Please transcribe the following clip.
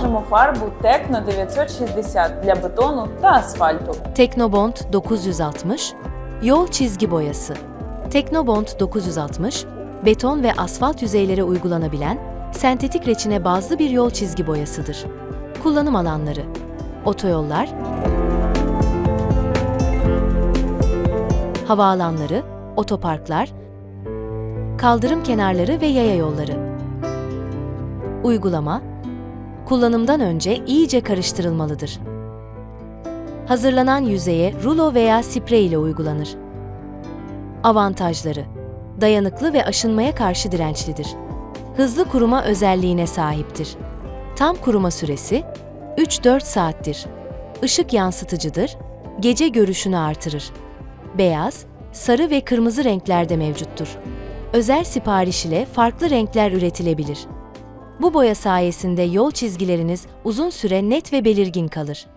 використовуємо фарбу Tecno 960 для бетону та асфальту. Teknobond 960 Yol çizgi boyası. Teknobond 960 beton ve asfalt yüzeylere uygulanabilen sentetik reçine bazlı bir yol çizgi boyasıdır. Kullanım alanları: otoyollar, havaalanları, otoparklar, kaldırım kenarları ve yaya yolları. Uygulama: Kullanımdan önce iyice karıştırılmalıdır. Hazırlanan yüzeye rulo veya sprey ile uygulanır. Avantajları: Dayanıklı ve aşınmaya karşı dirençlidir. Hızlı kuruma özelliğine sahiptir. Tam kuruma süresi 3-4 saattir. Işık yansıtıcıdır. Gece görüşünü artırır. Beyaz, sarı ve kırmızı renklerde mevcuttur. Özel sipariş ile farklı renkler üretilebilir. Bu boya sayesinde yol çizgileriniz uzun süre net ve belirgin kalır.